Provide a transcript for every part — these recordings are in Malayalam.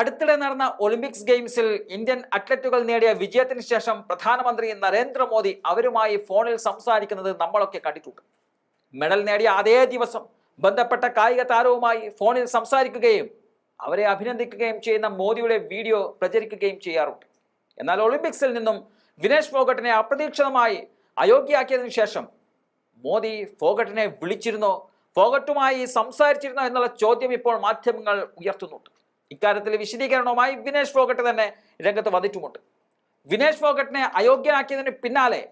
അടുത്തിടെ നടന്ന ഒളിമ്പിക്സ് ഗെയിംസിൽ ഇന്ത്യൻ അത്ലറ്റുകൾ നേടിയ വിജയത്തിന് ശേഷം പ്രധാനമന്ത്രി നരേന്ദ്രമോദി അവരുമായി ഫോണിൽ സംസാരിക്കുന്നത് നമ്മളൊക്കെ കണ്ടിട്ടുണ്ട്. മെഡൽ നേടിയ അതേ ദിവസം ബന്ധപ്പെട്ട കായിക താരവുമായി ഫോണിൽ സംസാരിക്കുകയും അവരെ അഭിനന്ദിക്കുകയും ചെയ്യുന്ന മോദിയുടെ വീഡിയോ പ്രചരിക്കുകയും ചെയ്യാറുണ്ട്. എന്നാൽ ഒളിമ്പിക്സിൽ നിന്നും വിനേഷ് ഫോഗട്ടിനെ അപ്രതീക്ഷിതമായി അയോഗ്യയാക്കിയതിനു ശേഷം മോദി ഫോഗട്ടിനെ വിളിച്ചിരുന്നോ. ഫോഗട്ടുമായി സംസാരിച്ചിരുന്നോ എന്നുള്ള ചോദ്യം ഇപ്പോൾ മാധ്യമങ്ങൾ ഉയർത്തുന്നുണ്ട്. ഇക്കാര്യത്തിൽ വിശദീകരണവുമായി വിനേഷ് ഫോഗട്ട് തന്നെ രംഗത്ത് വന്നിട്ടുമുണ്ട്. വിനേഷ് ഫോഗട്ടിനെ അയോഗ്യനാക്കിയതിന് പിന്നാലെ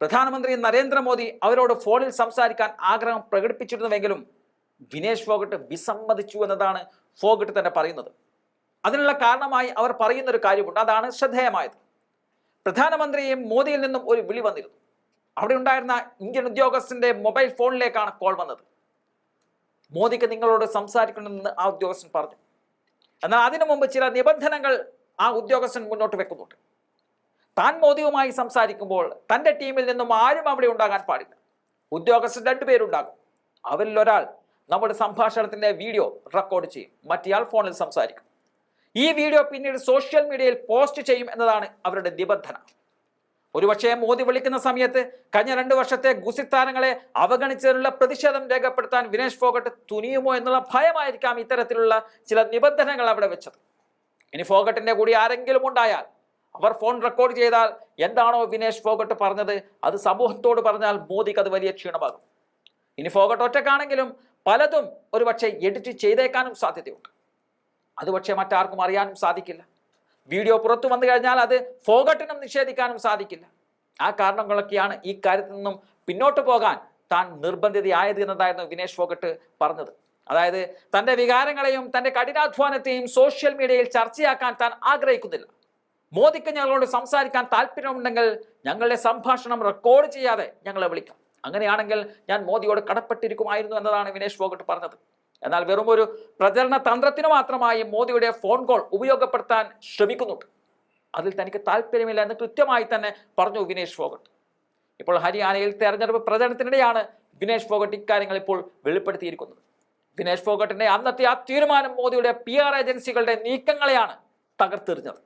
പ്രധാനമന്ത്രി നരേന്ദ്രമോദി അവരോട് ഫോണിൽ സംസാരിക്കാൻ ആഗ്രഹം പ്രകടിപ്പിച്ചിരുന്നുവെങ്കിലും വിനേഷ് ഫോഗട്ട് വിസമ്മതിച്ചു എന്നതാണ് ഫോഗട്ട് തന്നെ പറയുന്നത്. അതിനുള്ള കാരണമായി അവർ പറയുന്ന ഒരു കാര്യമുണ്ട്. അതാണ് ശ്രദ്ധേയമായത്. പ്രധാനമന്ത്രിയും മോദിയിൽ നിന്നും ഒരു വിളി വന്നിരുന്നു. അവിടെ ഉണ്ടായിരുന്ന ഇന്ത്യൻ ഉദ്യോഗസ്ഥന്റെ മൊബൈൽ ഫോണിലേക്കാണ് കോൾ വന്നത്. മോദിക്ക് നിങ്ങളോട് സംസാരിക്കണമെന്ന് ആ ഉദ്യോഗസ്ഥൻ പറഞ്ഞു. എന്നാൽ അതിനു മുമ്പ് ചില നിബന്ധനകൾ ആ ഉദ്യോഗസ്ഥൻ മുന്നോട്ട് വെക്കുന്നുണ്ട്. താൻ മോദിയുമായി സംസാരിക്കുമ്പോൾ തന്റെ ടീമിൽ നിന്നും ആരും അവിടെ ഉണ്ടാകാൻ പാടില്ല. ഉദ്യോഗസ്ഥർ രണ്ടുപേരുണ്ടാകും അവരിൽ ഒരാൾ നമ്മുടെ സംഭാഷണത്തിന്റെ വീഡിയോ റെക്കോർഡ് ചെയ്യും. മറ്റേയാൾ ഫോണിൽ സംസാരിക്കും. ഈ വീഡിയോ പിന്നീട് സോഷ്യൽ മീഡിയയിൽ പോസ്റ്റ് ചെയ്യും എന്നതാണ് അവരുടെ നിബന്ധന. ഒരുപക്ഷെ മോദി വിളിക്കുന്ന സമയത്ത് കഴിഞ്ഞ രണ്ട് വർഷത്തെ ഗുസിത് താരങ്ങളെ അവഗണിച്ചതിനുള്ള പ്രതിഷേധം രേഖപ്പെടുത്താൻ വിനേഷ് ഫോഗട്ട് തുനിയുമോ എന്നുള്ള ഭയമായിരിക്കാം ഇത്തരത്തിലുള്ള ചില നിബന്ധനകൾ അവിടെ വെച്ചത്. ഇനി ഫോഗട്ടിന്റെ കൂടി ആരെങ്കിലും ഉണ്ടായാൽ അവർ ഫോൺ റെക്കോർഡ് ചെയ്താൽ എന്താണോ വിനേഷ് ഫോഗട്ട് പറഞ്ഞത്? അത് സമൂഹത്തോട് പറഞ്ഞാൽ മോദിക്ക് അത് വലിയ ക്ഷീണമാകും. ഇനി ഫോഗട്ട് ഒറ്റക്കാണെങ്കിലും പലതും ഒരുപക്ഷെ എഡിറ്റ് ചെയ്തേക്കാനും സാധ്യതയുണ്ട്. അത് പക്ഷേ മറ്റാർക്കും അറിയാനും സാധിക്കില്ല. വീഡിയോ പുറത്തു വന്നു കഴിഞ്ഞാൽ അത് ഫോഗട്ടിനും നിഷേധിക്കാനും സാധിക്കില്ല. ആ കാരണങ്ങളൊക്കെയാണ് ഈ കാര്യത്തിൽ നിന്നും പിന്നോട്ട് പോകാൻ താൻ നിർബന്ധിതയായത് എന്നതായിരുന്നു വിനേഷ് ഫോഗട്ട് പറഞ്ഞത്. അതായത് തന്റെ വികാരങ്ങളെയും തന്റെ കഠിനാധ്വാനത്തെയും സോഷ്യൽ മീഡിയയിൽ ചർച്ചയാക്കാൻ താൻ ആഗ്രഹിക്കുന്നില്ല. മോദിക്ക് ഞങ്ങളോട് സംസാരിക്കാൻ താല്പര്യമുണ്ടെങ്കിൽ ഞങ്ങളുടെ സംഭാഷണം റെക്കോർഡ് ചെയ്യാതെ ഞങ്ങളെ വിളിക്കാം. അങ്ങനെയാണെങ്കിൽ ഞാൻ മോദിയോട് കടപ്പെട്ടിരിക്കുമായിരുന്നു എന്നതാണ് വിനേഷ് ഫോഗട്ട് പറഞ്ഞത്. എന്നാൽ വെറും ഒരു പ്രചരണ തന്ത്രത്തിന് മാത്രമായി മോദിയുടെ ഫോൺ കോൾ ഉപയോഗപ്പെടുത്താൻ ശ്രമിക്കുന്നുണ്ട്. അതിൽ തനിക്ക് താല്പര്യമില്ല എന്ന് കൃത്യമായി തന്നെ പറഞ്ഞു വിനേഷ് ഫോഗട്ട്. ഇപ്പോൾ ഹരിയാനയിൽ തെരഞ്ഞെടുപ്പ് പ്രചരണത്തിനിടെയാണ് വിനേഷ് ഫോഗട്ട് ഇക്കാര്യങ്ങൾ ഇപ്പോൾ വെളിപ്പെടുത്തിയിരിക്കുന്നത്. വിനേഷ് ഫോഗട്ടിന്റെ അന്നത്തെ ആ തീരുമാനം മോദിയുടെ പി ആർ ഏജൻസികളുടെ നീക്കങ്ങളെയാണ് തകർത്തെറിഞ്ഞത്.